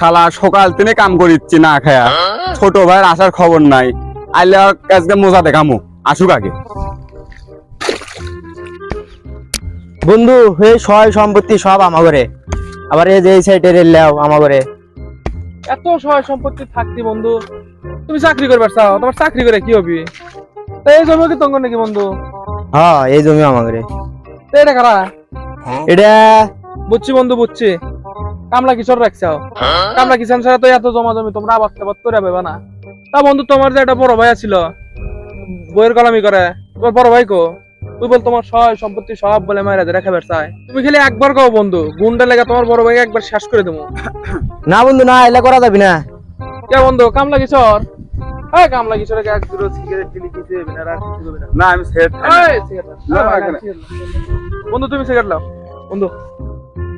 শালা সকাল থেকে কাম করিচ্ছি না খায়া। ছোট ভাইয়ের আসার খবর নাই। আইলে আজকে মজা দেখামু। আসুক আগে। বন্ধু এই সয় সম্পত্তি সব আমার ঘরে আবার এই যে এই সাইডের এলাও আমার ঘরে এত সহায় সম্পত্তি থাকতি বন্ধু। তুমি চাকরি করবার চাও তোমার চাকরি করে কি হবি? তা এই জমি কি তঙ্গ নাকি বন্ধু? হ্যাঁ এই জমি আমার ঘরে তা এটা কারা? এটা বুঝছি বন্ধু বুঝছি। কামলা কিশোর রাখছাও কামলা কিষান ছাড়া তো এত জমা জমি তোমরা আবাদ টাবাদ করে পাবে না। তা বন্ধু তোমার যে একটা বড় ভাই ছিল বইয়ের কলামি করে তোমার বড় ভাই কো? তুই বল তোমার সহায় সম্পত্তি সব বলে মায়েরা রেখে বের চায়। তুমি খালি একবার কও বন্ধু গুন্ডা লেগে তোমার বড় ভাইকে একবার শেষ করে দেবো। না বন্ধু না এলা করা যাবি না। কে বন্ধু কামলা কিশোর? হ্যাঁ কামলা কিশোরকে এক দুটো সিগারেট দিলি কিছু হবে না আর কিছু হবে না। না আমি সেট এই, সিগারেট লাও। না, এখানে। সিগারেট লাও। বন্ধু তুমি সিগারেট লাও বন্ধু।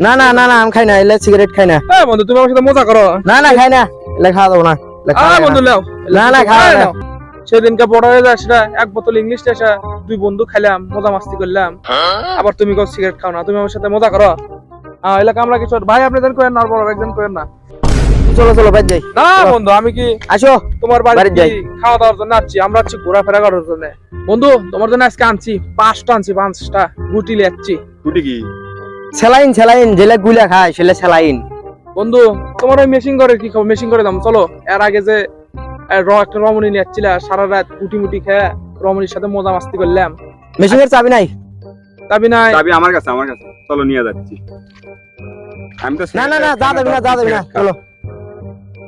না না না না আমি খাই না এলে সিগারেট খাই না। হ্যাঁ বন্ধু তুমি আমার সাথে মজা করো। না না খাই না এলা খাওয়া যাব না এলা খাওয়া বন্ধু না। লাও। না, না, খাওয়া না। সেদিনকে বড় হয়ে যায় সেটা এক বোতল ইংলিশ টেসা দুই বন্ধু খাইলাম মজা মাস্তি করলাম। আবার তুমি কেউ সিগারেট খাও না তুমি আমার সাথে মজা করো। হ্যাঁ এলাকা আমরা কিছু ভাই আপনি দেন করেন না বড় একজন করেন না। চলো চলো বাদ যাই। না বন্ধু আমি কি আসো তোমার বাড়ি বাড়ি যাই। খাওয়া দাওয়ার জন্য আসছি আমরা আছি ঘোরাফেরা করার জন্য। বন্ধু তোমার জন্য আজকে আনছি পাঁচটা আনছি পাঁচটা গুটি লিয়াচ্ছি গুটি কি? সেলাইন সেলাইন যেলে গুলা খায় সেলে সেলাইন বন্ধু তোমার ওই মেশিন করে কি খাব মেশিন করে দাম চলো। এর আগে যে র একটা রমণী নিয়ে সারা রাত মুটি মুটি খেয়ে রমণীর সাথে মজা মাস্তি করলাম। মেশিনের চাবি নাই? চাবি নাই। চাবি আমার কাছে আমার কাছে। চলো নিয়ে যাচ্ছি। আমি তো না না না যা দেবি না যা দেবি না চলো।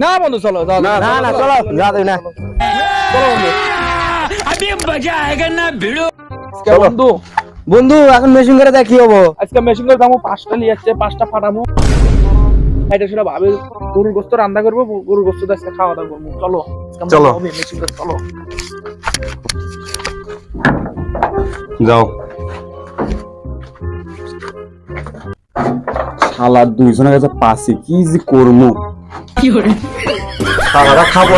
না বন্ধু চলো যা না না চলো যা দেবি না। চলো বন্ধু। আমি বাজা আইগা না ভিড়ো। বন্ধু বন্ধু এখন মেশিন করে দেখ কি হব। আজকে মেশিন করে দামো পাঁচটা নিয়ে যাচ্ছে পাঁচটা ফাটামো এটা সেটা ভাবে গরুর গোস্ত রান্না করব গরুর গোস্ত আজকে খাওয়া দাওয়া করব। চলো চলো। মেশিন করে চলো। যাও। শালা দুইজনের কাছে পাশে কি যে করব? শালারা খাব